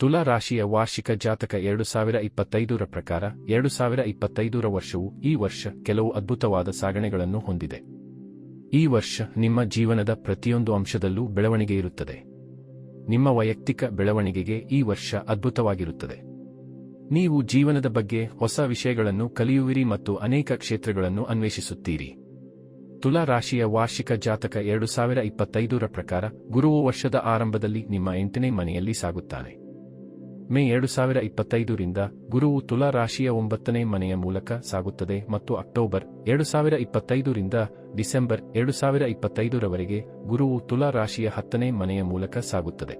ತುಲಾ ರಾಶಿಯ ವಾರ್ಷಿಕ ಜಾತಕ ಎರಡು ಸಾವಿರ ಇಪ್ಪತ್ತೈದರ ಪ್ರಕಾರ ಎರಡು ಸಾವಿರ ಇಪ್ಪತ್ತೈದರ ವರ್ಷವು ಈ ವರ್ಷ ಕೆಲವು ಅದ್ಭುತವಾದ ಸಾಗಣೆಗಳನ್ನು ಹೊಂದಿದೆ. ಈ ವರ್ಷ ನಿಮ್ಮ ಜೀವನದ ಪ್ರತಿಯೊಂದು ಅಂಶದಲ್ಲೂ ಬೆಳವಣಿಗೆ ಇರುತ್ತದೆ. ನಿಮ್ಮ ವೈಯಕ್ತಿಕ ಬೆಳವಣಿಗೆಗೆ ಈ ವರ್ಷ ಅದ್ಭುತವಾಗಿರುತ್ತದೆ. ನೀವು ಜೀವನದ ಬಗ್ಗೆ ಹೊಸ ವಿಷಯಗಳನ್ನು ಕಲಿಯುವಿರಿ ಮತ್ತು ಅನೇಕ ಕ್ಷೇತ್ರಗಳನ್ನು ಅನ್ವೇಷಿಸುತ್ತೀರಿ. ತುಲಾ ರಾಶಿಯ ವಾರ್ಷಿಕ ಜಾತಕ ಎರಡು ಸಾವಿರ ಇಪ್ಪತ್ತೈದರ ಪ್ರಕಾರ ಗುರುವು ವರ್ಷದ ಆರಂಭದಲ್ಲಿ ನಿಮ್ಮ ಎಂಟನೇ ಮನೆಯಲ್ಲಿ ಸಾಗುತ್ತಾನೆ. ಮೇ ಎರಡು ಸಾವಿರ ಇಪ್ಪತ್ತೈದರಿಂದ ಗುರುವು ತುಲಾ ರಾಶಿಯ ಒಂಬತ್ತನೇ ಮನೆಯ ಮೂಲಕ ಸಾಗುತ್ತದೆ ಮತ್ತು ಅಕ್ಟೋಬರ್ ಎರಡು ಸಾವಿರ ಇಪ್ಪತ್ತೈದರಿಂದ ಡಿಸೆಂಬರ್ ಎರಡು ಸಾವಿರ ಇಪ್ಪತ್ತೈದರವರೆಗೆ ಗುರುವು ತುಲಾ ರಾಶಿಯ ಹತ್ತನೇ ಮನೆಯ ಮೂಲಕ ಸಾಗುತ್ತದೆ.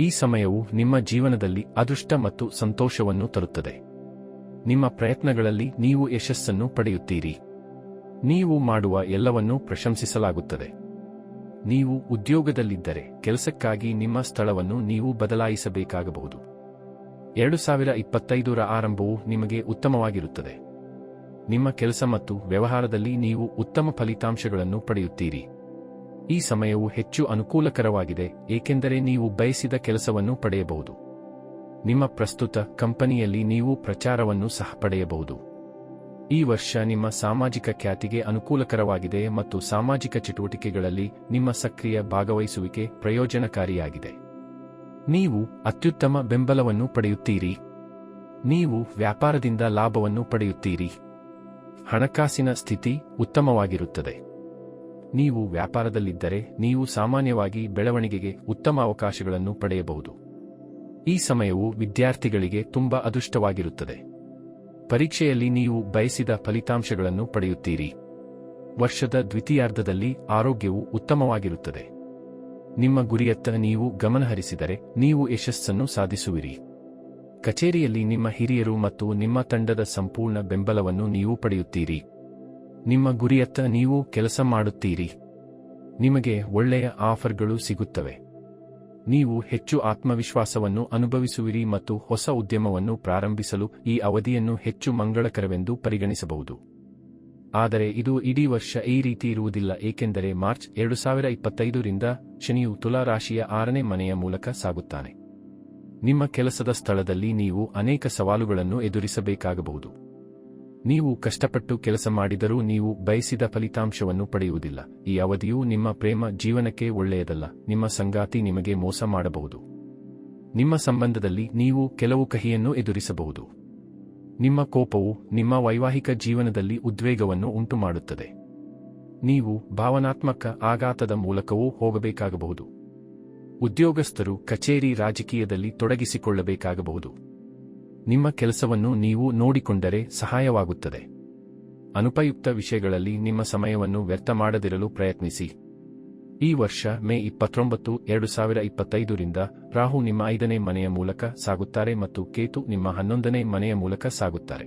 ಈ ಸಮಯವು ನಿಮ್ಮ ಜೀವನದಲ್ಲಿ ಅದೃಷ್ಟ ಮತ್ತು ಸಂತೋಷವನ್ನು ತರುತ್ತದೆ. ನಿಮ್ಮ ಪ್ರಯತ್ನಗಳಲ್ಲಿ ನೀವು ಯಶಸ್ಸನ್ನು ಪಡೆಯುತ್ತೀರಿ. ನೀವು ಮಾಡುವ ಎಲ್ಲವನ್ನೂ ಪ್ರಶಂಸಿಸಲಾಗುತ್ತದೆ. ನೀವು ಉದ್ಯೋಗದಲ್ಲಿದ್ದರೆ ಕೆಲಸಕ್ಕಾಗಿ ನಿಮ್ಮ ಸ್ಥಳವನ್ನು ನೀವು ಬದಲಾಯಿಸಬೇಕಾಗಬಹುದು. ಎರಡು ಸಾವಿರ ಇಪ್ಪತ್ತೈದರ ಆರಂಭವು ನಿಮಗೆ ಉತ್ತಮವಾಗಿರುತ್ತದೆ. ನಿಮ್ಮ ಕೆಲಸ ಮತ್ತು ವ್ಯವಹಾರದಲ್ಲಿ ನೀವು ಉತ್ತಮ ಫಲಿತಾಂಶಗಳನ್ನು ಪಡೆಯುತ್ತೀರಿ. ಈ ಸಮಯವು ಹೆಚ್ಚು ಅನುಕೂಲಕರವಾಗಿದೆ, ಏಕೆಂದರೆ ನೀವು ಬಯಸಿದ ಕೆಲಸವನ್ನು ಪಡೆಯಬಹುದು. ನಿಮ್ಮ ಪ್ರಸ್ತುತ ಕಂಪನಿಯಲ್ಲಿ ನೀವು ಪ್ರಚಾರವನ್ನು ಸಹ ಪಡೆಯಬಹುದು. ಈ ವರ್ಷ ನಿಮ್ಮ ಸಾಮಾಜಿಕ ಖ್ಯಾತಿಗೆ ಅನುಕೂಲಕರವಾಗಿದೆ ಮತ್ತು ಸಾಮಾಜಿಕ ಚಟುವಟಿಕೆಗಳಲ್ಲಿ ನಿಮ್ಮ ಸಕ್ರಿಯ ಭಾಗವಹಿಸುವಿಕೆ ಪ್ರಯೋಜನಕಾರಿಯಾಗಿದೆ. ನೀವು ಅತ್ಯುತ್ತಮ ಬೆಂಬಲವನ್ನು ಪಡೆಯುತ್ತೀರಿ. ನೀವು ವ್ಯಾಪಾರದಿಂದ ಲಾಭವನ್ನು ಪಡೆಯುತ್ತೀರಿ. ಹಣಕಾಸಿನ ಸ್ಥಿತಿ ಉತ್ತಮವಾಗಿರುತ್ತದೆ. ನೀವು ವ್ಯಾಪಾರದಲ್ಲಿದ್ದರೆ ನೀವು ಸಾಮಾನ್ಯವಾಗಿ ಬೆಳವಣಿಗೆಗೆ ಉತ್ತಮ ಅವಕಾಶಗಳನ್ನು ಪಡೆಯಬಹುದು. ಈ ಸಮಯವು ವಿದ್ಯಾರ್ಥಿಗಳಿಗೆ ತುಂಬಾ ಅದೃಷ್ಟವಾಗಿರುತ್ತದೆ. ಪರೀಕ್ಷೆಯಲ್ಲಿ ನೀವು ಬಯಸಿದ ಫಲಿತಾಂಶಗಳನ್ನು ಪಡೆಯುತ್ತೀರಿ. ವರ್ಷದ ದ್ವಿತೀಯಾರ್ಧದಲ್ಲಿ ಆರೋಗ್ಯವು ಉತ್ತಮವಾಗಿರುತ್ತದೆ. ನಿಮ್ಮ ಗುರಿಯತ್ತ ನೀವು ಗಮನಹರಿಸಿದರೆ ನೀವು ಯಶಸ್ಸನ್ನು ಸಾಧಿಸುವಿರಿ. ಕಚೇರಿಯಲ್ಲಿ ನಿಮ್ಮ ಹಿರಿಯರು ಮತ್ತು ನಿಮ್ಮ ತಂಡದ ಸಂಪೂರ್ಣ ಬೆಂಬಲವನ್ನು ನೀವು ಪಡೆಯುತ್ತೀರಿ. ನಿಮ್ಮ ಗುರಿಯತ್ತ ನೀವು ಕೆಲಸ ಮಾಡುತ್ತೀರಿ. ನಿಮಗೆ ಒಳ್ಳೆಯ ಆಫರ್ಗಳು ಸಿಗುತ್ತವೆ. ನೀವು ಹೆಚ್ಚು ಆತ್ಮವಿಶ್ವಾಸವನ್ನು ಅನುಭವಿಸುವಿರಿ ಮತ್ತು ಹೊಸ ಉದ್ಯಮವನ್ನು ಪ್ರಾರಂಭಿಸಲು ಈ ಅವಧಿಯನ್ನು ಹೆಚ್ಚು ಮಂಗಳಕರವೆಂದು ಪರಿಗಣಿಸಬಹುದು. ಆದರೆ ಇದು ಇಡೀ ವರ್ಷ ಈ ರೀತಿ ಇರುವುದಿಲ್ಲ, ಏಕೆಂದರೆ ಮಾರ್ಚ್ ಎರಡು ಸಾವಿರ ಇಪ್ಪತ್ತೈದರಿಂದ ಶನಿಯು ತುಲಾ ರಾಶಿಯ ಆರನೇ ಮನೆಯ ಮೂಲಕ ಸಾಗುತ್ತಾನೆ. ನಿಮ್ಮ ಕೆಲಸದ ಸ್ಥಳದಲ್ಲಿ ನೀವು ಅನೇಕ ಸವಾಲುಗಳನ್ನು ಎದುರಿಸಬೇಕಾಗಬಹುದು. ನೀವು ಕಷ್ಟಪಟ್ಟು ಕೆಲಸ ಮಾಡಿದರೂ ನೀವು ಬಯಸಿದ ಫಲಿತಾಂಶವನ್ನು ಪಡೆಯುವುದಿಲ್ಲ. ಈ ಅವಧಿಯು ನಿಮ್ಮ ಪ್ರೇಮ ಜೀವನಕ್ಕೆ ಒಳ್ಳೆಯದಲ್ಲ, ನಿಮ್ಮ ಸಂಗಾತಿ ನಿಮಗೆ ಮೋಸ ಮಾಡಬಹುದು. ನಿಮ್ಮ ಸಂಬಂಧದಲ್ಲಿ ನೀವು ಕೆಲವು ಕಹಿಯನ್ನು ಎದುರಿಸಬಹುದು. ನಿಮ್ಮ ಕೋಪವು ನಿಮ್ಮ ವೈವಾಹಿಕ ಜೀವನದಲ್ಲಿ ಉದ್ವೇಗವನ್ನು ಉಂಟುಮಾಡುತ್ತದೆ. ನೀವು ಭಾವನಾತ್ಮಕ ಆಘಾತದ ಮೂಲಕವೂ ಹೋಗಬೇಕಾಗಬಹುದು. ಉದ್ಯೋಗಸ್ಥರು ಕಚೇರಿ ರಾಜಕೀಯದಲ್ಲಿ ತೊಡಗಿಸಿಕೊಳ್ಳಬೇಕಾಗಬಹುದು. ನಿಮ್ಮ ಕೆಲಸವನ್ನು ನೀವು ನೋಡಿಕೊಂಡರೆ ಸಹಾಯವಾಗುತ್ತದೆ. ಅನುಪಯುಕ್ತ ವಿಷಯಗಳಲ್ಲಿ ನಿಮ್ಮ ಸಮಯವನ್ನು ವ್ಯರ್ಥ ಮಾಡದಿರಲು ಪ್ರಯತ್ನಿಸಿ. ಈ ವರ್ಷ ಮೇ ಇಪ್ಪತ್ತೊಂಬತ್ತು, ಎರಡು ಸಾವಿರ ಇಪ್ಪತ್ತೈದರಿಂದ ರಾಹು ನಿಮ್ಮ ಐದನೇ ಮನೆಯ ಮೂಲಕ ಸಾಗುತ್ತಾರೆ ಮತ್ತು ಕೇತು ನಿಮ್ಮ ಹನ್ನೊಂದನೇ ಮನೆಯ ಮೂಲಕ ಸಾಗುತ್ತಾರೆ.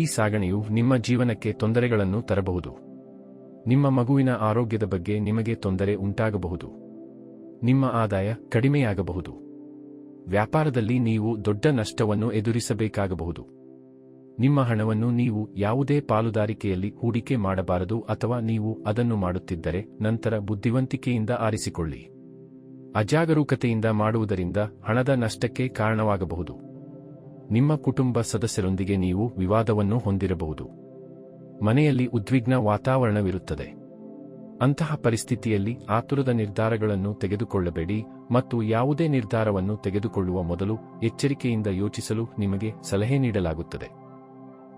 ಈ ಸಾಗಣೆಯು ನಿಮ್ಮ ಜೀವನಕ್ಕೆ ತೊಂದರೆಗಳನ್ನು ತರಬಹುದು. ನಿಮ್ಮ ಮಗುವಿನ ಆರೋಗ್ಯದ ಬಗ್ಗೆ ನಿಮಗೆ ತೊಂದರೆ ಉಂಟಾಗಬಹುದು. ನಿಮ್ಮ ಆದಾಯ ಕಡಿಮೆಯಾಗಬಹುದು. ವ್ಯಾಪಾರದಲ್ಲಿ ನೀವು ದೊಡ್ಡ ನಷ್ಟವನ್ನು ಎದುರಿಸಬೇಕಾಗಬಹುದು. ನಿಮ್ಮ ಹಣವನ್ನು ನೀವು ಯಾವುದೇ ಪಾಲುದಾರಿಕೆಯಲ್ಲಿ ಹೂಡಿಕೆ ಮಾಡಬಾರದು ಅಥವಾ ನೀವು ಅದನ್ನು ಮಾಡುತ್ತಿದ್ದರೆ ನಂತರ ಬುದ್ಧಿವಂತಿಕೆಯಿಂದ ಆರಿಸಿಕೊಳ್ಳಿ. ಅಜಾಗರೂಕತೆಯಿಂದ ಮಾಡುವುದರಿಂದ ಹಣದ ನಷ್ಟಕ್ಕೆ ಕಾರಣವಾಗಬಹುದು. ನಿಮ್ಮ ಕುಟುಂಬ ಸದಸ್ಯರೊಂದಿಗೆ ನೀವು ವಿವಾದವನ್ನು ಹೊಂದಿರಬಹುದು. ಮನೆಯಲ್ಲಿ ಉದ್ವಿಗ್ನ ವಾತಾವರಣವಿರುತ್ತದೆ. ಅಂತಹ ಪರಿಸ್ಥಿತಿಯಲ್ಲಿ ಆತುರದ ನಿರ್ಧಾರಗಳನ್ನು ತೆಗೆದುಕೊಳ್ಳಬೇಡಿ ಮತ್ತು ಯಾವುದೇ ನಿರ್ಧಾರವನ್ನು ತೆಗೆದುಕೊಳ್ಳುವ ಮೊದಲು ಎಚ್ಚರಿಕೆಯಿಂದ ಯೋಚಿಸಲು ನಿಮಗೆ ಸಲಹೆ ನೀಡಲಾಗುತ್ತದೆ.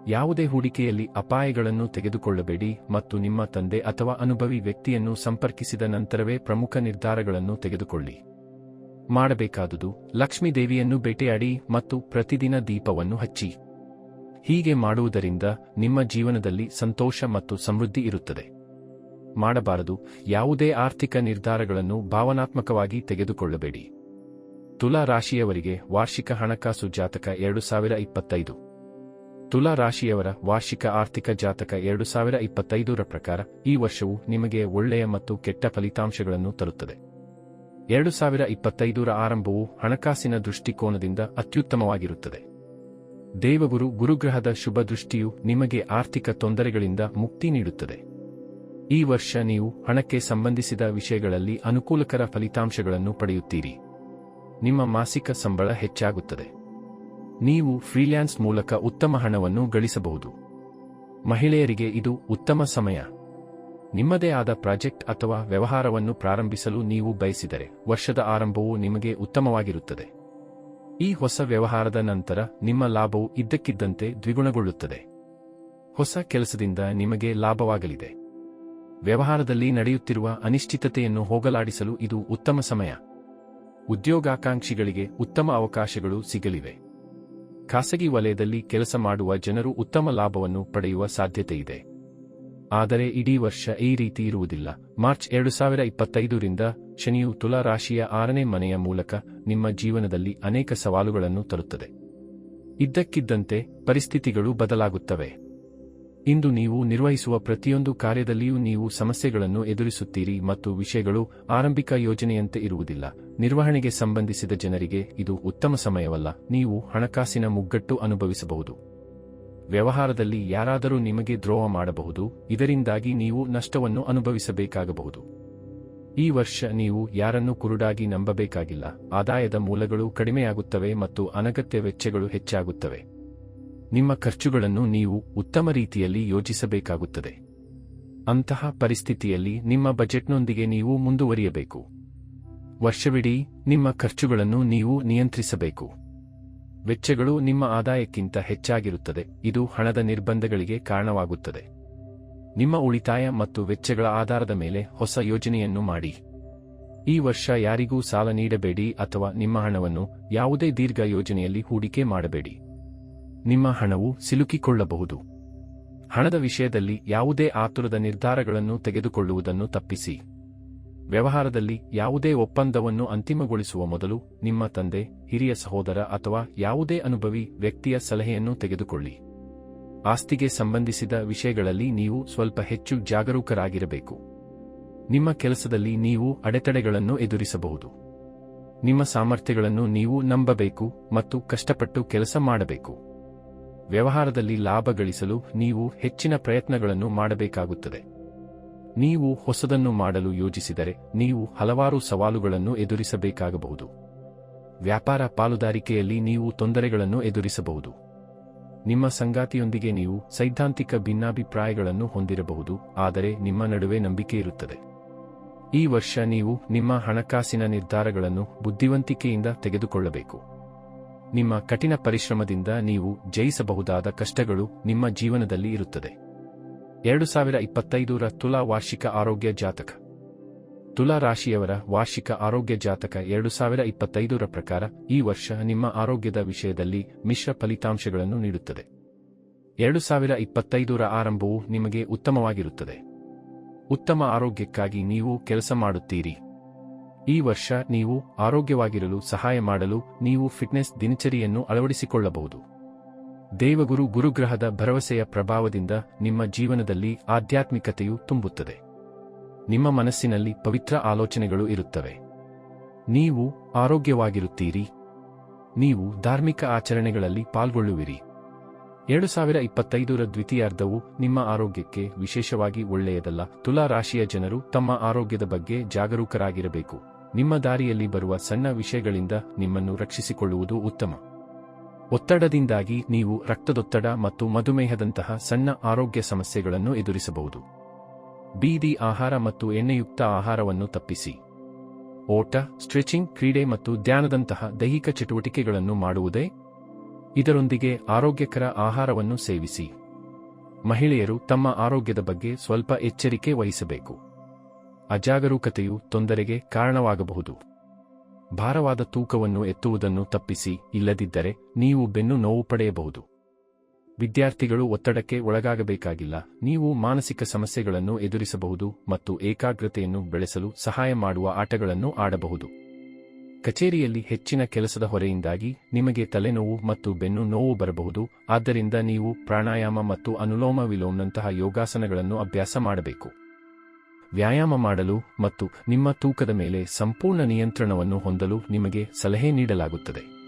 ಯಾವುದೇ ಹೂಡಿಕೆಯಲ್ಲಿ ಅಪಾಯಗಳನ್ನು ತೆಗೆದುಕೊಳ್ಳಬೇಡಿ ಮತ್ತು ನಿಮ್ಮ ತಂದೆ ಅಥವಾ ಅನುಭವಿ ವ್ಯಕ್ತಿಯನ್ನು ಸಂಪರ್ಕಿಸಿದ ನಂತರವೇ ಪ್ರಮುಖ ನಿರ್ಧಾರಗಳನ್ನು ತೆಗೆದುಕೊಳ್ಳಿ. ಮಾಡಬೇಕಾದುದು, ಲಕ್ಷ್ಮೀ ದೇವಿಯನ್ನು ಬೇಟೆಯಾಡಿ ಮತ್ತು ಪ್ರತಿದಿನ ದೀಪವನ್ನು ಹಚ್ಚಿ. ಹೀಗೆ ಮಾಡುವುದರಿಂದ ನಿಮ್ಮ ಜೀವನದಲ್ಲಿ ಸಂತೋಷ ಮತ್ತು ಸಮೃದ್ಧಿ ಇರುತ್ತದೆ. ಮಾಡಬಾರದು, ಯಾವುದೇ ಆರ್ಥಿಕ ನಿರ್ಧಾರಗಳನ್ನು ಭಾವನಾತ್ಮಕವಾಗಿ ತೆಗೆದುಕೊಳ್ಳಬೇಡಿ. ತುಲಾ ರಾಶಿಯವರಿಗೆ ವಾರ್ಷಿಕ ಹಣಕಾಸು ಜಾತಕ ಎರಡು ಸಾವಿರ ಇಪ್ಪತ್ತೈದು. ತುಲಾ ರಾಶಿಯವರ ವಾರ್ಷಿಕ ಆರ್ಥಿಕ ಜಾತಕ ಎರಡು ಸಾವಿರ ಇಪ್ಪತ್ತೈದರ ಪ್ರಕಾರ ಈ ವರ್ಷವು ನಿಮಗೆ ಒಳ್ಳೆಯ ಮತ್ತು ಕೆಟ್ಟ ಫಲಿತಾಂಶಗಳನ್ನು ತರುತ್ತದೆ. ಎರಡು ಸಾವಿರ ಇಪ್ಪತ್ತೈದರ ಆರಂಭವು ಹಣಕಾಸಿನ ದೃಷ್ಟಿಕೋನದಿಂದ ಅತ್ಯುತ್ತಮವಾಗಿರುತ್ತದೆ. ದೇವಗುರು ಗುರುಗ್ರಹದ ಶುಭ ದೃಷ್ಟಿಯು ನಿಮಗೆ ಆರ್ಥಿಕ ತೊಂದರೆಗಳಿಂದ ಮುಕ್ತಿ ನೀಡುತ್ತದೆ. ಈ ವರ್ಷ ನೀವು ಹಣಕ್ಕೆ ಸಂಬಂಧಿಸಿದ ವಿಷಯಗಳಲ್ಲಿ ಅನುಕೂಲಕರ ಫಲಿತಾಂಶಗಳನ್ನು ಪಡೆಯುತ್ತೀರಿ. ನಿಮ್ಮ ಮಾಸಿಕ ಸಂಬಳ ಹೆಚ್ಚಾಗುತ್ತದೆ. ನೀವು ಫ್ರೀಲ್ಯಾನ್ಸ್ ಮೂಲಕ ಉತ್ತಮ ಹಣವನ್ನು ಗಳಿಸಬಹುದು. ಮಹಿಳೆಯರಿಗೆ ಇದು ಉತ್ತಮ ಸಮಯ. ನಿಮ್ಮದೇ ಆದ ಪ್ರಾಜೆಕ್ಟ್ ಅಥವಾ ವ್ಯವಹಾರವನ್ನು ಪ್ರಾರಂಭಿಸಲು ನೀವು ಬಯಸಿದರೆ ವರ್ಷದ ಆರಂಭವು ನಿಮಗೆ ಉತ್ತಮವಾಗಿರುತ್ತದೆ. ಈ ಹೊಸ ವ್ಯವಹಾರದ ನಂತರ ನಿಮ್ಮ ಲಾಭವು ಇದ್ದಕ್ಕಿದ್ದಂತೆ ದ್ವಿಗುಣಗೊಳ್ಳುತ್ತದೆ. ಹೊಸ ಕೆಲಸದಿಂದ ನಿಮಗೆ ಲಾಭವಾಗಲಿದೆ. ವ್ಯವಹಾರದಲ್ಲಿ ನಡೆಯುತ್ತಿರುವ ಅನಿಶ್ಚಿತತೆಯನ್ನು ಹೋಗಲಾಡಿಸಲು ಇದು ಉತ್ತಮ ಸಮಯ. ಉದ್ಯೋಗಾಕಾಂಕ್ಷಿಗಳಿಗೆ ಉತ್ತಮ ಅವಕಾಶಗಳು ಸಿಗಲಿವೆ. ಖಾಸಗಿ ವಲಯದಲ್ಲಿ ಕೆಲಸ ಮಾಡುವ ಜನರು ಉತ್ತಮ ಲಾಭವನ್ನು ಪಡೆಯುವ ಸಾಧ್ಯತೆಯಿದೆ. ಆದರೆ ಇಡೀ ವರ್ಷ ಈ ರೀತಿ ಇರುವುದಿಲ್ಲ. ಮಾರ್ಚ್ ಎರಡು ಸಾವಿರ ಇಪ್ಪತ್ತೈದರಿಂದ ಶನಿಯು ತುಲಾ ರಾಶಿಯ ಆರನೇ ಮನೆಯ ಮೂಲಕ ನಿಮ್ಮ ಜೀವನದಲ್ಲಿ ಅನೇಕ ಸವಾಲುಗಳನ್ನು ತರುತ್ತದೆ. ಇದ್ದಕ್ಕಿದ್ದಂತೆ ಪರಿಸ್ಥಿತಿಗಳು ಬದಲಾಗುತ್ತವೆ. ಇಂದು ನೀವು ನಿರ್ವಹಿಸುವ ಪ್ರತಿಯೊಂದು ಕಾರ್ಯದಲ್ಲಿಯೂ ನೀವು ಸಮಸ್ಯೆಗಳನ್ನು ಎದುರಿಸುತ್ತೀರಿ ಮತ್ತು ವಿಷಯಗಳು ಆರಂಭಿಕ ಯೋಜನೆಯಂತೆ ಇರುವುದಿಲ್ಲ. ನಿರ್ವಹಣೆಗೆ ಸಂಬಂಧಿಸಿದ ಜನರಿಗೆ ಇದು ಉತ್ತಮ ಸಮಯವಲ್ಲ. ನೀವು ಹಣಕಾಸಿನ ಮುಗ್ಗಟ್ಟು ಅನುಭವಿಸಬಹುದು. ವ್ಯವಹಾರದಲ್ಲಿ ಯಾರಾದರೂ ನಿಮಗೆ ದ್ರೋಹ ಮಾಡಬಹುದು. ಇದರಿಂದಾಗಿ ನೀವು ನಷ್ಟವನ್ನು ಅನುಭವಿಸಬೇಕಾಗಬಹುದು. ಈ ವರ್ಷ ನೀವು ಯಾರನ್ನು ಕುರುಡಾಗಿ ನಂಬಬೇಕಾಗಿಲ್ಲ. ಆದಾಯದ ಮೂಲಗಳು ಕಡಿಮೆಯಾಗುತ್ತವೆ ಮತ್ತು ಅನಗತ್ಯ ವೆಚ್ಚಗಳು ಹೆಚ್ಚಾಗುತ್ತವೆ. ನಿಮ್ಮ ಖರ್ಚುಗಳನ್ನು ನೀವು ಉತ್ತಮ ರೀತಿಯಲ್ಲಿ ಯೋಜಿಸಬೇಕಾಗುತ್ತದೆ. ಅಂತಹ ಪರಿಸ್ಥಿತಿಯಲ್ಲಿ ನಿಮ್ಮ ಬಜೆಟ್ನೊಂದಿಗೆ ನೀವು ಮುಂದುವರಿಯಬೇಕು. ವರ್ಷವಿಡೀ ನಿಮ್ಮ ಖರ್ಚುಗಳನ್ನು ನೀವು ನಿಯಂತ್ರಿಸಬೇಕು. ವೆಚ್ಚಗಳು ನಿಮ್ಮ ಆದಾಯಕ್ಕಿಂತ ಹೆಚ್ಚಾಗಿರುತ್ತದೆ, ಇದು ಹಣದ ನಿರ್ಬಂಧಗಳಿಗೆ ಕಾರಣವಾಗುತ್ತದೆ. ನಿಮ್ಮ ಉಳಿತಾಯ ಮತ್ತು ವೆಚ್ಚಗಳ ಆಧಾರದ ಮೇಲೆ ಹೊಸ ಯೋಜನೆಯನ್ನು ಮಾಡಿ. ಈ ವರ್ಷ ಯಾರಿಗೂ ಸಾಲ ನೀಡಬೇಡಿ ಅಥವಾ ನಿಮ್ಮ ಹಣವನ್ನು ಯಾವುದೇ ದೀರ್ಘ ಯೋಜನೆಯಲ್ಲಿ ಹೂಡಿಕೆ ಮಾಡಬೇಡಿ. ನಿಮ್ಮ ಹಣವು ಸಿಲುಕಿಕೊಳ್ಳಬಹುದು. ಹಣದ ವಿಷಯದಲ್ಲಿ ಯಾವುದೇ ಆತುರದ ನಿರ್ಧಾರಗಳನ್ನು ತೆಗೆದುಕೊಳ್ಳುವುದನ್ನು ತಪ್ಪಿಸಿ. ವ್ಯವಹಾರದಲ್ಲಿ ಯಾವುದೇ ಒಪ್ಪಂದವನ್ನು ಅಂತಿಮಗೊಳಿಸುವ ಮೊದಲು ನಿಮ್ಮ ತಂದೆ, ಹಿರಿಯ ಸಹೋದರ ಅಥವಾ ಯಾವುದೇ ಅನುಭವಿ ವ್ಯಕ್ತಿಯ ಸಲಹೆಯನ್ನು ತೆಗೆದುಕೊಳ್ಳಿ. ಆಸ್ತಿಗೆ ಸಂಬಂಧಿಸಿದ ವಿಷಯಗಳಲ್ಲಿ ನೀವು ಸ್ವಲ್ಪ ಹೆಚ್ಚು ಜಾಗರೂಕರಾಗಿರಬೇಕು. ನಿಮ್ಮ ಕೆಲಸದಲ್ಲಿ ನೀವು ಅಡೆತಡೆಗಳನ್ನು ಎದುರಿಸಬಹುದು. ನಿಮ್ಮ ಸಾಮರ್ಥ್ಯಗಳನ್ನು ನೀವು ನಂಬಬೇಕು ಮತ್ತು ಕಷ್ಟಪಟ್ಟು ಕೆಲಸ ಮಾಡಬೇಕು. ವ್ಯವಹಾರದಲ್ಲಿ ಲಾಭ ಗಳಿಸಲು ನೀವು ಹೆಚ್ಚಿನ ಪ್ರಯತ್ನಗಳನ್ನು ಮಾಡಬೇಕಾಗುತ್ತದೆ. ನೀವು ಹೊಸದನ್ನು ಮಾಡಲು ಯೋಜಿಸಿದರೆ ನೀವು ಹಲವಾರು ಸವಾಲುಗಳನ್ನು ಎದುರಿಸಬೇಕಾಗಬಹುದು. ವ್ಯಾಪಾರ ಪಾಲುದಾರಿಕೆಯಲ್ಲಿ ನೀವು ತೊಂದರೆಗಳನ್ನು ಎದುರಿಸಬಹುದು. ನಿಮ್ಮ ಸಂಗಾತಿಯೊಂದಿಗೆ ನೀವು ಸೈದ್ಧಾಂತಿಕ ಭಿನ್ನಾಭಿಪ್ರಾಯಗಳನ್ನು ಹೊಂದಿರಬಹುದು, ಆದರೆ ನಿಮ್ಮ ನಡುವೆ ನಂಬಿಕೆ ಇರುತ್ತದೆ. ಈ ವರ್ಷ ನೀವು ನಿಮ್ಮ ಹಣಕಾಸಿನ ನಿರ್ಧಾರಗಳನ್ನು ಬುದ್ಧಿವಂತಿಕೆಯಿಂದ ತೆಗೆದುಕೊಳ್ಳಬೇಕು. ನಿಮ್ಮ ಕಠಿಣ ಪರಿಶ್ರಮದಿಂದ ನೀವು ಜಯಿಸಬಹುದಾದ ಕಷ್ಟಗಳು ನಿಮ್ಮ ಜೀವನದಲ್ಲಿ ಇರುತ್ತದೆ. ಎರಡು ಸಾವಿರ ಇಪ್ಪತ್ತೈದರ ತುಲಾ ವಾರ್ಷಿಕ ಆರೋಗ್ಯ ಜಾತಕ. ತುಲಾ ರಾಶಿಯವರ ವಾರ್ಷಿಕ ಆರೋಗ್ಯ ಜಾತಕ ಎರಡು ಸಾವಿರ ಇಪ್ಪತ್ತೈದರ ಪ್ರಕಾರ ಈ ವರ್ಷ ನಿಮ್ಮ ಆರೋಗ್ಯದ ವಿಷಯದಲ್ಲಿ ಮಿಶ್ರ ಫಲಿತಾಂಶಗಳನ್ನು ನೀಡುತ್ತದೆ. ಎರಡು ಸಾವಿರ ಇಪ್ಪತ್ತೈದರ ಆರಂಭವು ನಿಮಗೆ ಉತ್ತಮವಾಗಿರುತ್ತದೆ. ಉತ್ತಮ ಆರೋಗ್ಯಕ್ಕಾಗಿ ನೀವು ಕೆಲಸ ಮಾಡುತ್ತೀರಿ. ಈ ವರ್ಷ ನೀವು ಆರೋಗ್ಯವಾಗಿರಲು ಸಹಾಯ ಮಾಡಲು ನೀವು ಫಿಟ್ನೆಸ್ ದಿನಚರಿಯನ್ನು ಅಳವಡಿಸಿಕೊಳ್ಳಬಹುದು. ದೇವಗುರು ಗುರುಗ್ರಹದ ಭರವಸೆಯ ಪ್ರಭಾವದಿಂದ ನಿಮ್ಮ ಜೀವನದಲ್ಲಿ ಆಧ್ಯಾತ್ಮಿಕತೆಯು ತುಂಬುತ್ತದೆ. ನಿಮ್ಮ ಮನಸ್ಸಿನಲ್ಲಿ ಪವಿತ್ರ ಆಲೋಚನೆಗಳು ಇರುತ್ತವೆ. ನೀವು ಆರೋಗ್ಯವಾಗಿರುತ್ತೀರಿ. ನೀವು ಧಾರ್ಮಿಕ ಆಚರಣೆಗಳಲ್ಲಿ ಪಾಲ್ಗೊಳ್ಳುವಿರಿ. ಎರಡು ಸಾವಿರ ಇಪ್ಪತ್ತೈದರ ದ್ವಿತೀಯಾರ್ಧವು ನಿಮ್ಮ ಆರೋಗ್ಯಕ್ಕೆ ವಿಶೇಷವಾಗಿ ಒಳ್ಳೆಯದಲ್ಲ. ತುಲಾ ರಾಶಿಯ ಜನರು ತಮ್ಮ ಆರೋಗ್ಯದ ಬಗ್ಗೆ ಜಾಗರೂಕರಾಗಿರಬೇಕು. ನಿಮ್ಮ ದಾರಿಯಲ್ಲಿ ಬರುವ ಸಣ್ಣ ವಿಷಯಗಳಿಂದ ನಿಮ್ಮನ್ನು ರಕ್ಷಿಸಿಕೊಳ್ಳುವುದು ಉತ್ತಮ. ಒತ್ತಡದಿಂದಾಗಿ ನೀವು ರಕ್ತದೊತ್ತಡ ಮತ್ತು ಮಧುಮೇಹದಂತಹ ಸಣ್ಣ ಆರೋಗ್ಯ ಸಮಸ್ಯೆಗಳನ್ನು ಎದುರಿಸಬಹುದು. ಬೀದಿ ಆಹಾರ ಮತ್ತು ಎಣ್ಣೆಯುಕ್ತ ಆಹಾರವನ್ನು ತಪ್ಪಿಸಿ. ಓಟ, ಸ್ಟ್ರೆಚಿಂಗ್, ಕ್ರೀಡೆ ಮತ್ತು ಧ್ಯಾನದಂತಹ ದೈಹಿಕ ಚಟುವಟಿಕೆಗಳನ್ನು ಮಾಡುವುದೇ? ಇದರೊಂದಿಗೆ ಆರೋಗ್ಯಕರ ಆಹಾರವನ್ನು ಸೇವಿಸಿ. ಮಹಿಳೆಯರು ತಮ್ಮ ಆರೋಗ್ಯದ ಬಗ್ಗೆ ಸ್ವಲ್ಪ ಎಚ್ಚರಿಕೆ ವಹಿಸಬೇಕು. ಅಜಾಗರೂಕತೆಯು ತೊಂದರೆಗೆ ಕಾರಣವಾಗಬಹುದು. ಭಾರವಾದ ತೂಕವನ್ನು ಎತ್ತುವುದನ್ನು ತಪ್ಪಿಸಿ ಇಲ್ಲದಿದ್ದರೆ ನೀವು ಬೆನ್ನು ನೋವು ಪಡೆಯಬಹುದು. ವಿದ್ಯಾರ್ಥಿಗಳು ಒತ್ತಡಕ್ಕೆ ಒಳಗಾಗಬೇಕಾಗಿಲ್ಲ. ನೀವು ಮಾನಸಿಕ ಸಮಸ್ಯೆಗಳನ್ನು ಎದುರಿಸಬಹುದು ಮತ್ತು ಏಕಾಗ್ರತೆಯನ್ನು ಬೆಳೆಸಲು ಸಹಾಯ ಮಾಡುವ ಆಟಗಳನ್ನು ಆಡಬಹುದು. ಕಚೇರಿಯಲ್ಲಿ ಹೆಚ್ಚಿನ ಕೆಲಸದ ಹೊರೆಯಿಂದಾಗಿ ನಿಮಗೆ ತಲೆನೋವು ಮತ್ತು ಬೆನ್ನು ನೋವು ಬರಬಹುದು. ಆದ್ದರಿಂದ ನೀವು ಪ್ರಾಣಾಯಾಮ ಮತ್ತು ಅನುಲೋಮ ವಿಲೋಮ್ನಂತಹ ಯೋಗಾಸನಗಳನ್ನು ಅಭ್ಯಾಸ ಮಾಡಬೇಕು. ವ್ಯಾಯಾಮ ಮಾಡಲು ಮತ್ತು ನಿಮ್ಮ ತೂಕದ ಮೇಲೆ ಸಂಪೂರ್ಣ ನಿಯಂತ್ರಣವನ್ನು ಹೊಂದಲು ನಿಮಗೆ ಸಲಹೆ ನೀಡಲಾಗುತ್ತದೆ.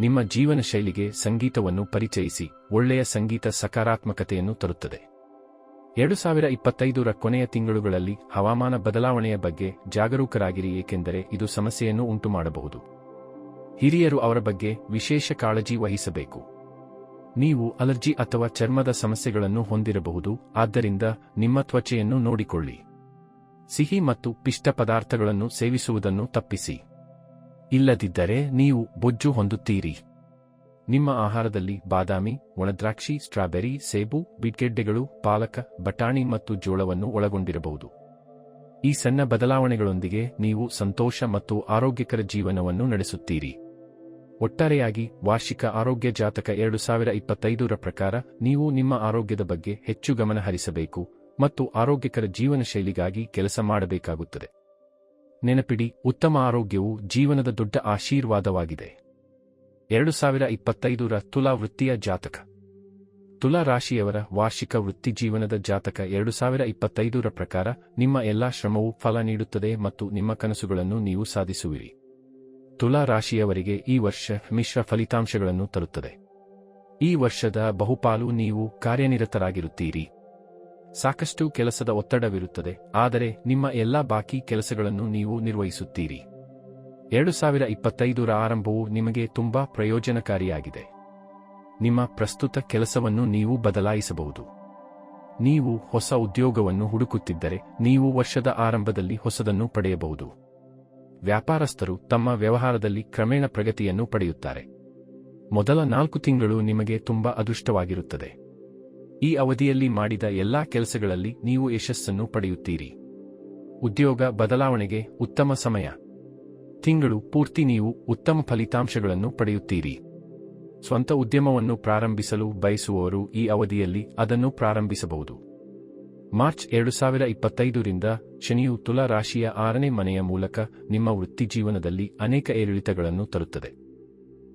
ನಿಮ್ಮ ಜೀವನ ಶೈಲಿಗೆ ಸಂಗೀತವನ್ನು ಪರಿಚಯಿಸಿ, ಒಳ್ಳೆಯ ಸಂಗೀತ ಸಕಾರಾತ್ಮಕತೆಯನ್ನು ತರುತ್ತದೆ. ಎರಡು ಸಾವಿರ ಇಪ್ಪತ್ತೈದರ ಕೊನೆಯ ತಿಂಗಳುಗಳಲ್ಲಿ ಹವಾಮಾನ ಬದಲಾವಣೆಯ ಬಗ್ಗೆ ಜಾಗರೂಕರಾಗಿರಿ ಏಕೆಂದರೆ ಇದು ಸಮಸ್ಯೆಯನ್ನು ಉಂಟುಮಾಡಬಹುದು. ಹಿರಿಯರು ಅವರ ಬಗ್ಗೆ ವಿಶೇಷ ಕಾಳಜಿ ವಹಿಸಬೇಕು. ನೀವು ಅಲರ್ಜಿ ಅಥವಾ ಚರ್ಮದ ಸಮಸ್ಯೆಗಳನ್ನು ಹೊಂದಿರಬಹುದು, ಆದ್ದರಿಂದ ನಿಮ್ಮ ತ್ವಚೆಯನ್ನು ನೋಡಿಕೊಳ್ಳಿ. ಸಿಹಿ ಮತ್ತು ಪಿಷ್ಟ ಪದಾರ್ಥಗಳನ್ನು ಸೇವಿಸುವುದನ್ನು ತಪ್ಪಿಸಿ. ಇಲ್ಲದಿದ್ದರೆ ನೀವು ಬೊಜ್ಜು ಹೊಂದುತ್ತೀರಿ. ನಿಮ್ಮ ಆಹಾರದಲ್ಲಿ ಬಾದಾಮಿ, ಒಣದ್ರಾಕ್ಷಿ, ಸ್ಟ್ರಾಬೆರಿ, ಸೇಬು ಬಿಡ್ಗೆಡ್ಡೆಗಳು ಪಾಲಕ, ಬಟಾಣಿ ಮತ್ತು ಜೋಳವನ್ನು ಒಳಗೊಂಡಿರಬಹುದು. ಈ ಸಣ್ಣ ಬದಲಾವಣೆಗಳೊಂದಿಗೆ ನೀವು ಸಂತೋಷ ಮತ್ತು ಆರೋಗ್ಯಕರ ಜೀವನವನ್ನು ನಡೆಸುತ್ತೀರಿ. ಒಟ್ಟಾರೆಯಾಗಿ ವಾರ್ಷಿಕ ಆರೋಗ್ಯ ಜಾತಕ ಎರಡು ಸಾವಿರ ಇಪ್ಪತ್ತೈದರ ಪ್ರಕಾರ ನೀವು ನಿಮ್ಮ ಆರೋಗ್ಯದ ಬಗ್ಗೆ ಹೆಚ್ಚು ಗಮನ ಹರಿಸಬೇಕು ಮತ್ತು ಆರೋಗ್ಯಕರ ಜೀವನ ಶೈಲಿಗಾಗಿ ಕೆಲಸ ಮಾಡಬೇಕಾಗುತ್ತದೆ. ನೆನಪಿಡಿ, ಉತ್ತಮ ಆರೋಗ್ಯವು ಜೀವನದ ದೊಡ್ಡ ಆಶೀರ್ವಾದವಾಗಿದೆ. ಎರಡು ಸಾವಿರ ಇಪ್ಪತ್ತೈದರ ತುಲಾ ವೃತ್ತಿಯ ಜಾತಕ. ತುಲಾ ರಾಶಿಯವರ ವಾರ್ಷಿಕ ವೃತ್ತಿ ಜೀವನದ ಜಾತಕ ಎರಡು ಸಾವಿರ ಇಪ್ಪತ್ತೈದರ ಪ್ರಕಾರ ನಿಮ್ಮ ಎಲ್ಲಾ ಶ್ರಮವು ಫಲ ನೀಡುತ್ತದೆ ಮತ್ತು ನಿಮ್ಮ ಕನಸುಗಳನ್ನು ನೀವು ಸಾಧಿಸುವಿರಿ. ತುಲಾ ರಾಶಿಯವರಿಗೆ ಈ ವರ್ಷ ಮಿಶ್ರ ಫಲಿತಾಂಶಗಳನ್ನು ತರುತ್ತದೆ. ಈ ವರ್ಷದ ಬಹುಪಾಲು ನೀವು ಕಾರ್ಯನಿರತರಾಗಿರುತ್ತೀರಿ. ಸಾಕಷ್ಟು ಕೆಲಸದ ಒತ್ತಡವಿರುತ್ತದೆ, ಆದರೆ ನಿಮ್ಮ ಎಲ್ಲಾ ಬಾಕಿ ಕೆಲಸಗಳನ್ನು ನೀವು ನಿರ್ವಹಿಸುತ್ತೀರಿ. ಎರಡು ಸಾವಿರ ಇಪ್ಪತ್ತೈದರ ಆರಂಭವು ನಿಮಗೆ ತುಂಬಾ ಪ್ರಯೋಜನಕಾರಿಯಾಗಿದೆ. ನಿಮ್ಮ ಪ್ರಸ್ತುತ ಕೆಲಸವನ್ನು ನೀವು ಬದಲಾಯಿಸಬಹುದು. ನೀವು ಹೊಸ ಉದ್ಯೋಗವನ್ನು ಹುಡುಕುತ್ತಿದ್ದರೆ ನೀವು ವರ್ಷದ ಆರಂಭದಲ್ಲಿ ಹೊಸದನ್ನು ಪಡೆಯಬಹುದು. ವ್ಯಾಪಾರಸ್ಥರು ತಮ್ಮ ವ್ಯವಹಾರದಲ್ಲಿ ಕ್ರಮೇಣ ಪ್ರಗತಿಯನ್ನು ಪಡೆಯುತ್ತಾರೆ. ಮೊದಲ ನಾಲ್ಕು ತಿಂಗಳು ನಿಮಗೆ ತುಂಬಾ ಅದೃಷ್ಟವಾಗಿರುತ್ತದೆ. ಈ ಅವಧಿಯಲ್ಲಿ ಮಾಡಿದ ಎಲ್ಲಾ ಕೆಲಸಗಳಲ್ಲಿ ನೀವು ಯಶಸ್ಸನ್ನು ಪಡೆಯುತ್ತೀರಿ. ಉದ್ಯೋಗ ಬದಲಾವಣೆಗೆ ಉತ್ತಮ ಸಮಯ. ತಿಂಗಳು ಪೂರ್ತಿ ನೀವು ಉತ್ತಮ ಫಲಿತಾಂಶಗಳನ್ನು ಪಡೆಯುತ್ತೀರಿ. ಸ್ವಂತ ಉದ್ಯಮವನ್ನು ಪ್ರಾರಂಭಿಸಲು ಬಯಸುವವರು ಈ ಅವಧಿಯಲ್ಲಿ ಅದನ್ನು ಪ್ರಾರಂಭಿಸಬಹುದು. ಮಾರ್ಚ್ ಎರಡು ಸಾವಿರ ಇಪ್ಪತ್ತೈದರಿಂದ ಶನಿಯು ತುಲಾ ರಾಶಿಯ ಆರನೇ ಮನೆಯ ಮೂಲಕ ನಿಮ್ಮ ವೃತ್ತಿಜೀವನದಲ್ಲಿ ಅನೇಕ ಏರಿಳಿತಗಳನ್ನು ತರುತ್ತದೆ.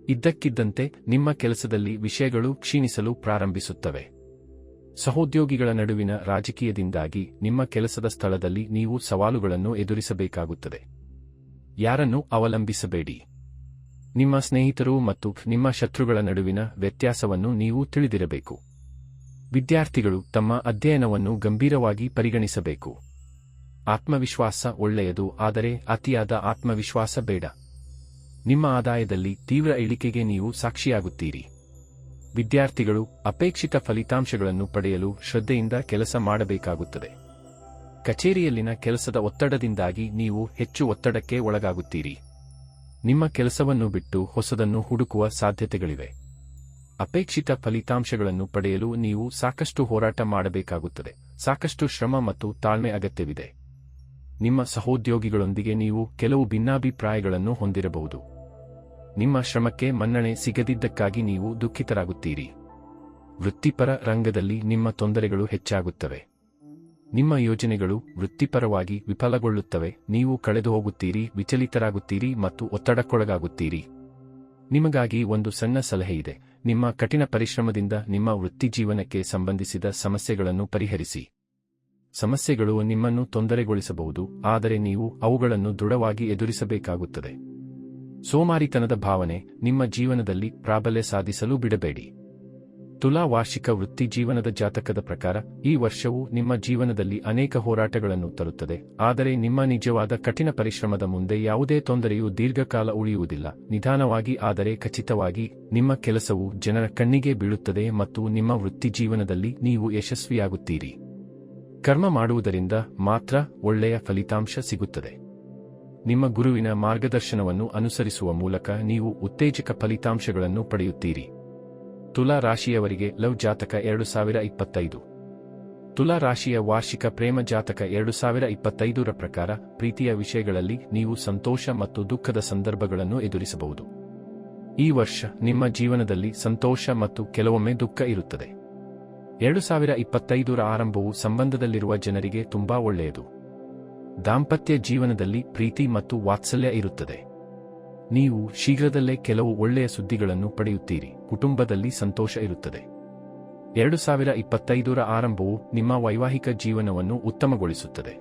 ಇದ್ದಕ್ಕಿದ್ದಂತೆ ನಿಮ್ಮ ಕೆಲಸದಲ್ಲಿ ವಿಷಯಗಳು ಕ್ಷೀಣಿಸಲು ಪ್ರಾರಂಭಿಸುತ್ತವೆ. ಸಹೋದ್ಯೋಗಿಗಳ ನಡುವಿನ ರಾಜಕೀಯದಿಂದಾಗಿ ನಿಮ್ಮ ಕೆಲಸದ ಸ್ಥಳದಲ್ಲಿ ನೀವು ಸವಾಲುಗಳನ್ನು ಎದುರಿಸಬೇಕಾಗುತ್ತದೆ. ಯಾರನ್ನು ಅವಲಂಬಿಸಬೇಡಿ. ನಿಮ್ಮ ಸ್ನೇಹಿತರು ಮತ್ತು ನಿಮ್ಮ ಶತ್ರುಗಳ ನಡುವಿನ ವ್ಯತ್ಯಾಸವನ್ನು ನೀವು ತಿಳಿದಿರಬೇಕು. ವಿದ್ಯಾರ್ಥಿಗಳು ತಮ್ಮ ಅಧ್ಯಯನವನ್ನು ಗಂಭೀರವಾಗಿ ಪರಿಗಣಿಸಬೇಕು. ಆತ್ಮವಿಶ್ವಾಸ ಒಳ್ಳೆಯದು, ಆದರೆ ಅತಿಯಾದ ಆತ್ಮವಿಶ್ವಾಸ ಬೇಡ. ನಿಮ್ಮ ಆದಾಯದಲ್ಲಿ ತೀವ್ರ ಇಳಿಕೆಗೆ ನೀವು ಸಾಕ್ಷಿಯಾಗುತ್ತೀರಿ. ವಿದ್ಯಾರ್ಥಿಗಳು ಅಪೇಕ್ಷಿತ ಫಲಿತಾಂಶಗಳನ್ನು ಪಡೆಯಲು ಶ್ರದ್ಧೆಯಿಂದ ಕೆಲಸ ಮಾಡಬೇಕಾಗುತ್ತದೆ. ಕಚೇರಿಯಲ್ಲಿನ ಕೆಲಸದ ಒತ್ತಡದಿಂದಾಗಿ ನೀವು ಹೆಚ್ಚು ಒತ್ತಡಕ್ಕೆ ಒಳಗಾಗುತ್ತೀರಿ. ನಿಮ್ಮ ಕೆಲಸವನ್ನು ಬಿಟ್ಟು ಹೊಸದನ್ನು ಹುಡುಕುವ ಸಾಧ್ಯತೆಗಳಿವೆ. ಅಪೇಕ್ಷಿತ ಫಲಿತಾಂಶಗಳನ್ನು ಪಡೆಯಲು ನೀವು ಸಾಕಷ್ಟು ಹೋರಾಟ ಮಾಡಬೇಕಾಗುತ್ತದೆ. ಸಾಕಷ್ಟು ಶ್ರಮ ಮತ್ತು ತಾಳ್ಮೆ ಅಗತ್ಯವಿದೆ. ನಿಮ್ಮ ಸಹೋದ್ಯೋಗಿಗಳೊಂದಿಗೆ ನೀವು ಕೆಲವು ಭಿನ್ನಾಭಿಪ್ರಾಯಗಳನ್ನು ಹೊಂದಿರಬಹುದು. ನಿಮ್ಮ ಶ್ರಮಕ್ಕೆ ಮನ್ನಣೆ ಸಿಗದಿದ್ದಕ್ಕಾಗಿ ನೀವು ದುಃಖಿತರಾಗುತ್ತೀರಿ. ವೃತ್ತಿಪರ ರಂಗದಲ್ಲಿ ನಿಮ್ಮ ತೊಂದರೆಗಳು ಹೆಚ್ಚಾಗುತ್ತವೆ. ನಿಮ್ಮ ಯೋಜನೆಗಳು ವೃತ್ತಿಪರವಾಗಿ ವಿಫಲಗೊಳ್ಳುತ್ತವೆ. ನೀವು ಕಳೆದು ಹೋಗುತ್ತೀರಿ, ವಿಚಲಿತರಾಗುತ್ತೀರಿ ಮತ್ತು ಒತ್ತಡಕ್ಕೊಳಗಾಗುತ್ತೀರಿ. ನಿಮಗಾಗಿ ಒಂದು ಸಣ್ಣ ಸಲಹೆ ಇದೆ. ನಿಮ್ಮ ಕಠಿಣ ಪರಿಶ್ರಮದಿಂದ ನಿಮ್ಮ ವೃತ್ತಿಜೀವನಕ್ಕೆ ಸಂಬಂಧಿಸಿದ ಸಮಸ್ಯೆಗಳನ್ನು ಪರಿಹರಿಸಿ. ಸಮಸ್ಯೆಗಳು ನಿಮ್ಮನ್ನು ತೊಂದರೆಗೊಳಿಸಬಹುದು, ಆದರೆ ನೀವು ಅವುಗಳನ್ನು ದೃಢವಾಗಿ ಎದುರಿಸಬೇಕಾಗುತ್ತದೆ. ಸೋಮಾರಿತನದ ಭಾವನೆ ನಿಮ್ಮ ಜೀವನದಲ್ಲಿ ಪ್ರಾಬಲ್ಯ ಸಾಧಿಸಲು ಬಿಡಬೇಡಿ. ತುಲಾ ವಾರ್ಷಿಕ ವೃತ್ತಿ ಜೀವನದ ಜಾತಕದ ಪ್ರಕಾರ ಈ ವರ್ಷವು ನಿಮ್ಮ ಜೀವನದಲ್ಲಿ ಅನೇಕ ಹೋರಾಟಗಳನ್ನು ತರುತ್ತದೆ. ಆದರೆ ನಿಮ್ಮ ನಿಜವಾದ ಕಠಿಣ ಪರಿಶ್ರಮದ ಮುಂದೆ ಯಾವುದೇ ತೊಂದರೆಯು ದೀರ್ಘಕಾಲ ಉಳಿಯುವುದಿಲ್ಲ. ನಿಧಾನವಾಗಿ ಆದರೆ ಖಚಿತವಾಗಿ ನಿಮ್ಮ ಕೆಲಸವು ಜನರ ಕಣ್ಣಿಗೆ ಬೀಳುತ್ತದೆ ಮತ್ತು ನಿಮ್ಮ ವೃತ್ತಿ ಜೀವನದಲ್ಲಿ ನೀವು ಯಶಸ್ವಿಯಾಗುತ್ತೀರಿ. ಕರ್ಮ ಮಾಡುವುದರಿಂದ ಮಾತ್ರ ಒಳ್ಳೆಯ ಫಲಿತಾಂಶ ಸಿಗುತ್ತದೆ. ನಿಮ್ಮ ಗುರುವಿನ ಮಾರ್ಗದರ್ಶನವನ್ನು ಅನುಸರಿಸುವ ಮೂಲಕ ನೀವು ಉತ್ತೇಜಕ ಫಲಿತಾಂಶಗಳನ್ನು ಪಡೆಯುತ್ತೀರಿ. ತುಲಾ ರಾಶಿಯವರಿಗೆ ಲವ್ ಜಾತಕ ಎರಡು ಸಾವಿರ ಇಪ್ಪತ್ತೈದು. ತುಲಾ ರಾಶಿಯ ವಾರ್ಷಿಕ ಪ್ರೇಮ ಜಾತಕ ಎರಡು ಸಾವಿರ ಇಪ್ಪತ್ತೈದರ ಪ್ರಕಾರ ಪ್ರೀತಿಯ ವಿಷಯಗಳಲ್ಲಿ ನೀವು ಸಂತೋಷ ಮತ್ತು ದುಃಖದ ಸಂದರ್ಭಗಳನ್ನು ಎದುರಿಸಬಹುದು. ಈ ವರ್ಷ ನಿಮ್ಮ ಜೀವನದಲ್ಲಿ ಸಂತೋಷ ಮತ್ತು ಕೆಲವೊಮ್ಮೆ ದುಃಖ ಇರುತ್ತದೆ. ಎರಡು ಸಾವಿರ ಇಪ್ಪತ್ತೈದರ ಆರಂಭವು ಸಂಬಂಧದಲ್ಲಿರುವ ಜನರಿಗೆ ತುಂಬಾ ಒಳ್ಳೆಯದು. ದಾಂಪತ್ಯ ಜೀವನದಲ್ಲಿ ಪ್ರೀತಿ ಮತ್ತು ವಾತ್ಸಲ್ಯ ಇರುತ್ತದೆ. ನೀವು ಶೀಘ್ರದಲ್ಲೇ ಕೆಲವು ಒಳ್ಳೆಯ ಸುದ್ದಿಗಳನ್ನು ಪಡೆಯುತ್ತೀರಿ, ಕುಟುಂಬದಲ್ಲಿ ಸಂತೋಷ ಇರುತ್ತದೆ. ಎರಡು ಸಾವಿರ ಇಪ್ಪತ್ತೈದರ ಆರಂಭವು ನಿಮ್ಮ ವೈವಾಹಿಕ ಜೀವನವನ್ನು ಉತ್ತಮಗೊಳಿಸುತ್ತದೆ.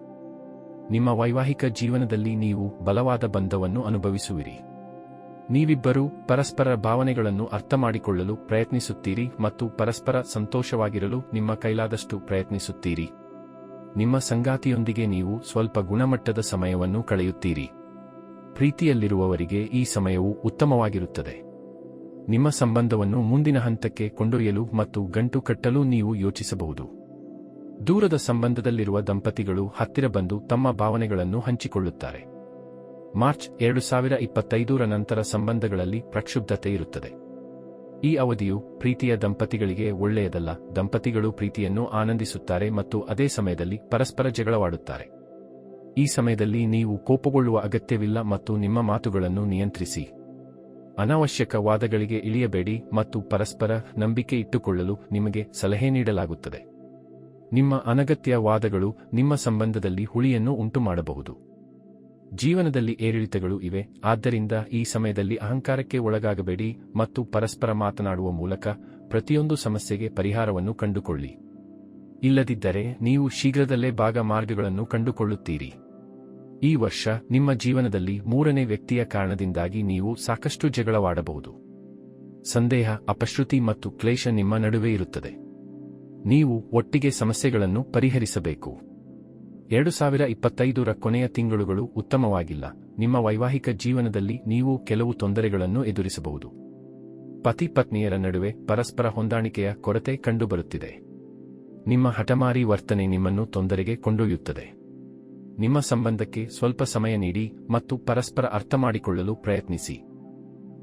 ನಿಮ್ಮ ವೈವಾಹಿಕ ಜೀವನದಲ್ಲಿ ನೀವು ಬಲವಾದ ಬಂಧವನ್ನು ಅನುಭವಿಸುವಿರಿ. ನೀವಿಬ್ಬರೂ ಪರಸ್ಪರ ಭಾವನೆಗಳನ್ನು ಅರ್ಥಮಾಡಿಕೊಳ್ಳಲು ಪ್ರಯತ್ನಿಸುತ್ತೀರಿ ಮತ್ತು ಪರಸ್ಪರ ಸಂತೋಷವಾಗಿರಲು ನಿಮ್ಮ ಕೈಲಾದಷ್ಟು ಪ್ರಯತ್ನಿಸುತ್ತೀರಿ. ನಿಮ್ಮ ಸಂಗಾತಿಯೊಂದಿಗೆ ನೀವು ಸ್ವಲ್ಪ ಗುಣಮಟ್ಟದ ಸಮಯವನ್ನು ಕಳೆಯುತ್ತೀರಿ. ಪ್ರೀತಿಯಲ್ಲಿರುವವರಿಗೆ ಈ ಸಮಯವು ಉತ್ತಮವಾಗಿರುತ್ತದೆ. ನಿಮ್ಮ ಸಂಬಂಧವನ್ನು ಮುಂದಿನ ಹಂತಕ್ಕೆ ಕೊಂಡೊಯ್ಯಲು ಮತ್ತು ಗಂಟು ಕಟ್ಟಲು ನೀವು ಯೋಚಿಸಬಹುದು. ದೂರದ ಸಂಬಂಧದಲ್ಲಿರುವ ದಂಪತಿಗಳು ಹತ್ತಿರ ಬಂದು ತಮ್ಮ ಭಾವನೆಗಳನ್ನು ಹಂಚಿಕೊಳ್ಳುತ್ತಾರೆ. ಮಾರ್ಚ್ ಎರಡು ಸಾವಿರ ಇಪ್ಪತ್ತೈದರ ನಂತರ ಸಂಬಂಧಗಳಲ್ಲಿ ಪ್ರಕ್ಷುಬ್ಧತೆ ಇರುತ್ತದೆ. ಈ ಅವಧಿಯು ಪ್ರೀತಿಯ ದಂಪತಿಗಳಿಗೆ ಒಳ್ಳೆಯದಲ್ಲ. ದಂಪತಿಗಳು ಪ್ರೀತಿಯನ್ನು ಆನಂದಿಸುತ್ತಾರೆ ಮತ್ತು ಅದೇ ಸಮಯದಲ್ಲಿ ಪರಸ್ಪರ ಜಗಳವಾಡುತ್ತಾರೆ. ಈ ಸಮಯದಲ್ಲಿ ನೀವು ಕೋಪಗೊಳ್ಳುವ ಅಗತ್ಯವಿಲ್ಲ ಮತ್ತು ನಿಮ್ಮ ಮಾತುಗಳನ್ನು ನಿಯಂತ್ರಿಸಿ. ಅನಾವಶ್ಯಕ ವಾದಗಳಿಗೆ ಇಳಿಯಬೇಡಿ ಮತ್ತು ಪರಸ್ಪರ ನಂಬಿಕೆ ಇಟ್ಟುಕೊಳ್ಳಲು ನಿಮಗೆ ಸಲಹೆ ನೀಡಲಾಗುತ್ತದೆ. ನಿಮ್ಮ ಅನಗತ್ಯ ವಾದಗಳು ನಿಮ್ಮ ಸಂಬಂಧದಲ್ಲಿ ಹುಳಿಯನ್ನು ಉಂಟುಮಾಡಬಹುದು. ಜೀವನದಲ್ಲಿ ಏರಿಳಿತಗಳು ಇವೆ. ಆದ್ದರಿಂದ ಈ ಸಮಯದಲ್ಲಿ ಅಹಂಕಾರಕ್ಕೆ ಒಳಗಾಗಬೇಡಿ ಮತ್ತು ಪರಸ್ಪರ ಮಾತನಾಡುವ ಮೂಲಕ ಪ್ರತಿಯೊಂದು ಸಮಸ್ಯೆಗೆ ಪರಿಹಾರವನ್ನು ಕಂಡುಕೊಳ್ಳಿ. ಇಲ್ಲದಿದ್ದರೆ ನೀವು ಶೀಘ್ರದಲ್ಲೇ ಭಾಗ ಮಾರ್ಗಗಳನ್ನು ಕಂಡುಕೊಳ್ಳುತ್ತೀರಿ. ಈ ವರ್ಷ ನಿಮ್ಮ ಜೀವನದಲ್ಲಿ ಮೂರನೇ ವ್ಯಕ್ತಿಯ ಕಾರಣದಿಂದಾಗಿ ನೀವು ಸಾಕಷ್ಟು ಜಗಳವಾಡಬಹುದು. ಸಂದೇಹ, ಅಪಶ್ರುತಿ ಮತ್ತು ಕ್ಲೇಶ ನಿಮ್ಮ ನಡುವೆ ಇರುತ್ತದೆ. ನೀವು ಒಟ್ಟಿಗೆ ಸಮಸ್ಯೆಗಳನ್ನು ಪರಿಹರಿಸಬೇಕು. ಎರಡು ಸಾವಿರ ಇಪ್ಪತ್ತೈದರ ಕೊನೆಯ ತಿಂಗಳುಗಳು ಉತ್ತಮವಾಗಿಲ್ಲ. ನಿಮ್ಮ ವೈವಾಹಿಕ ಜೀವನದಲ್ಲಿ ನೀವು ಕೆಲವು ತೊಂದರೆಗಳನ್ನು ಎದುರಿಸಬಹುದು. ಪತಿ ಪತ್ನಿಯರ ನಡುವೆ ಪರಸ್ಪರ ಹೊಂದಾಣಿಕೆಯ ಕೊರತೆ ಕಂಡುಬರುತ್ತಿದೆ. ನಿಮ್ಮ ಹಠಮಾರಿ ವರ್ತನೆ ನಿಮ್ಮನ್ನು ತೊಂದರೆಗೆ ಕೊಂಡೊಯ್ಯುತ್ತದೆ. ನಿಮ್ಮ ಸಂಬಂಧಕ್ಕೆ ಸ್ವಲ್ಪ ಸಮಯ ನೀಡಿ ಮತ್ತು ಪರಸ್ಪರ ಅರ್ಥಮಾಡಿಕೊಳ್ಳಲು ಪ್ರಯತ್ನಿಸಿ.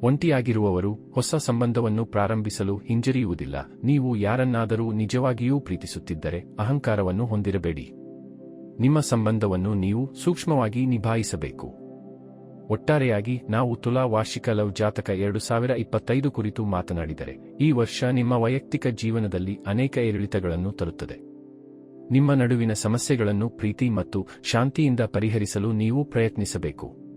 ಒಂಟಿಯಾಗಿರುವವರು ಹೊಸ ಸಂಬಂಧವನ್ನು ಪ್ರಾರಂಭಿಸಲು ಹಿಂಜರಿಯುವುದಿಲ್ಲ. ನೀವು ಯಾರನ್ನಾದರೂ ನಿಜವಾಗಿಯೂ ಪ್ರೀತಿಸುತ್ತಿದ್ದರೆ ಅಹಂಕಾರವನ್ನು ಹೊಂದಿರಬೇಡಿ. ನಿಮ್ಮ ಸಂಬಂಧವನ್ನು ನೀವು ಸೂಕ್ಷ್ಮವಾಗಿ ನಿಭಾಯಿಸಬೇಕು. ಒಟ್ಟಾರೆಯಾಗಿ, ನಾವು ತುಲಾ ವಾರ್ಷಿಕ ಲವ್ ಜಾತಕ ಎರಡು ಸಾವಿರ ಇಪ್ಪತ್ತೈದು ಕುರಿತು ಮಾತನಾಡಿದರೆ, ಈ ವರ್ಷ ನಿಮ್ಮ ವೈಯಕ್ತಿಕ ಜೀವನದಲ್ಲಿ ಅನೇಕ ಏರಿಳಿತಗಳನ್ನು ತರುತ್ತದೆ. ನಿಮ್ಮ ನಡುವಿನ ಸಮಸ್ಯೆಗಳನ್ನು ಪ್ರೀತಿ ಮತ್ತು ಶಾಂತಿಯಿಂದ ಪರಿಹರಿಸಲು ನೀವು ಪ್ರಯತ್ನಿಸಬೇಕು.